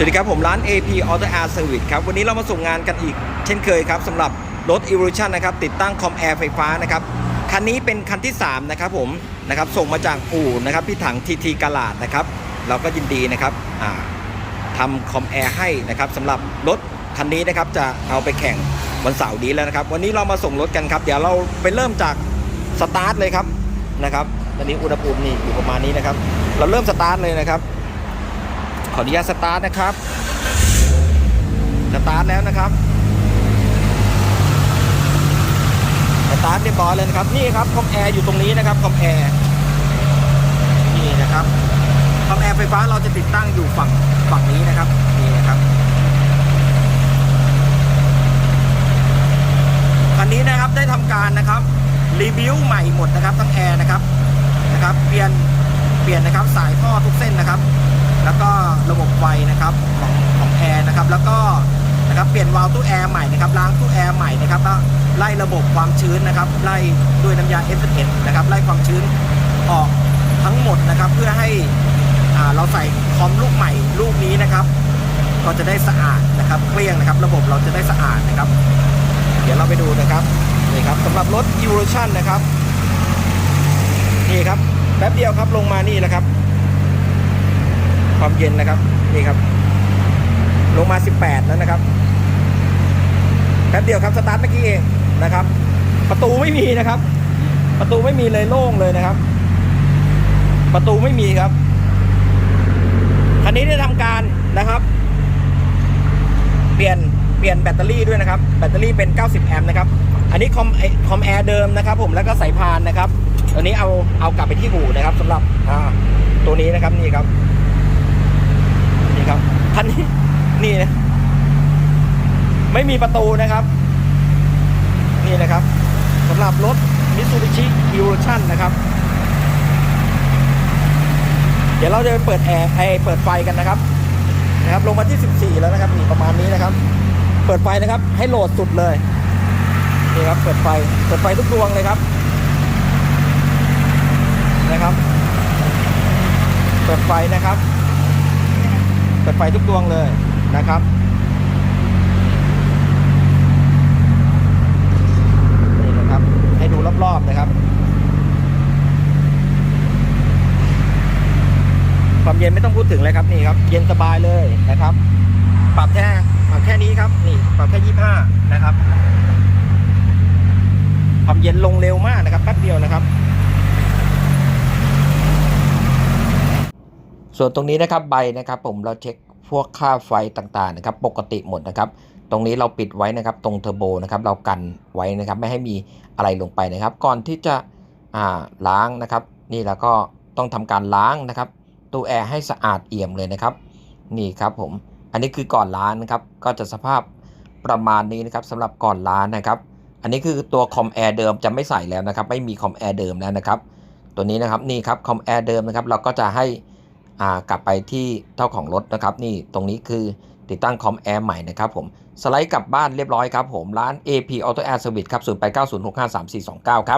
สวัสดีครับ ผมร้าน AP Auto Air Service ครับ วันนี้เรามาส่งงานกันอีก เช่นเคยครับสำหรับรถ Evolution นะครับ ติดตั้งคอมแอร์ไฟฟ้านะครับ คันนี้เป็นคันที่ 3 นะครับผมนะครับส่งมาจากอู่นะครับพี่ถังทีทีกาลาดนะครับ เราก็ยินดีนะครับทำคอมแอร์ให้นะครับสำหรับรถคันนี้นะครับจะเอาไปแข่งวันเสาร์นี้แล้วนะครับ วันนี้เรามาส่งรถกันครับเดี๋ยวเราไปเริ่มจากสตาร์ทเลยครับนะครับตอนนี้อุณหภูมินี่อยู่ประมาณนี้นะครับ เราเริ่มสตาร์ทเลยนะครับ ออนุญาตสตาร์ทนะครับ สตาร์ทแล้วนะครับ สตาร์ทเรียบร้อยเลยนะครับ นี่ครับคอมแอร์อยู่ตรงนี้นะครับคอมแอร์ นี่นะครับคอมแอร์ไฟฟ้าเราจะติดตั้งอยู่ฝั่งฝั่งนี้นะครับ นี่นะครับ คันนี้นะครับได้ทำการนะครับรีวิวใหม่หมดนะครับทั้งแอร์นะครับนะครับ เปลี่ยนเปลี่ยนนะครับสายท่อทุกเส้นนะครับ แล้วก็ระบบไฟนะครับของของแอร์นะครับ แล้วก็นะครับเปลี่ยนวาล์วตู้แอร์ใหม่นะครับล้างตู้แอร์ใหม่นะครับแล้วไล่ระบบความชื้นนะครับ ไล่ด้วยน้ำยาเอสเอนะครับไล่ความชื้นออกทั้งหมดนะครับ เพื่อให้อ่าเราใส่คอมลูกใหม่ลูกนี้นะครับ ก็จะได้สะอาดนะครับเกลี้ยงนะครับ ระบบเราจะได้สะอาดนะครับ เดี๋ยวเราไปดูนะครับนี่ครับสำหรับรถ Evolution นะครับนี่ครับแป๊บเดียวครับลงมานี่แหละครับ ความเย็นนะครับนี่ครับ ลงมา 18 แล้วนะครับแป๊บเดียวครับสตาร์ทเมื่อกี้เองนะครับ ประตูไม่มีนะครับ ประตูไม่มีเลยโล่งเลยนะครับ ประตูไม่มีครับคันนี้ได้ทำการนะครับ เปลี่ยนเปลี่ยนแบตเตอรี่ด้วยนะครับ แบตเตอรี่เป็น 90 แอมป์นะครับ อันนี้คอมคอมแอร์เดิมนะครับ ผมแล้วก็สายพานนะครับตัวนี้เอาเอากลับไปที่หูนะครับสำหรับตัวนี้นะครับนี่ครับ นะครับคันนี้นี่นะไม่มีประตูนะครับ นี่นะครับสำหรับรถ Mitsubishi Evolution นะครับ เดี๋ยวเราจะไปเปิดแอร์ไอเปิดไฟกันนะครับนะครับ ลงมาที่ 14 แล้วนะครับนี่ประมาณนี้นะครับ เปิดไฟนะครับ ให้โหลดสุดเลยนี่ครับ เปิดไฟเปิดไฟทุกดวงเลยครับนะครับ เปิดไฟนะครับ ดไฟทุกดวงเลยนะครับนี่นะครับให้ดูรอบๆนะครับ ความเย็นไม่ต้องพูดถึงเลยครับนี่ครับ เย็นสบายเลยนะครับ ปรับแค่ปรับแค่นี้ครับนี่ปรับแค่ยี่ห้านะครับ ความเย็นลงเร็วมากนะครับแป๊บเดียวนะครับ ส่วนตรงนี้นะครับใบนะครับ ผมเราเช็คพวกค่าไฟต่างๆนะครับ ปกติหมดนะครับ ตรงนี้เราปิดไว้นะครับ ตรงเทอร์โบนะครับเรากันไว้นะครับไม่ให้มีอะไรลงไปนะครับ ก่อนที่จะล้างนะครับ นี่แล้วก็ต้องทำการล้างนะครับตู้แอร์ให้สะอาดเอี่ยมเลยนะครับ นี่ครับผมอันนี้คือก่อนล้างนะครับก็จะสภาพประมาณนี้นะครับสำหรับก่อนล้างนะครับ อันนี้คือตัวคอมแอร์เดิมจะไม่ใส่แล้วนะครับ ไม่มีคอมแอร์เดิมแล้วนะครับ ตัวนี้นะครับนี่ครับคอมแอร์เดิมนะครับ เราก็จะให้ กลับไปที่เท่าของรถนะครับ นี่ตรงนี้คือติดตั้งคอมแอร์ใหม่นะครับผมสไลด์กลับบ้านเรียบร้อยครับผมร้าน AP Auto Air Service ครับ 0890653429 ครับ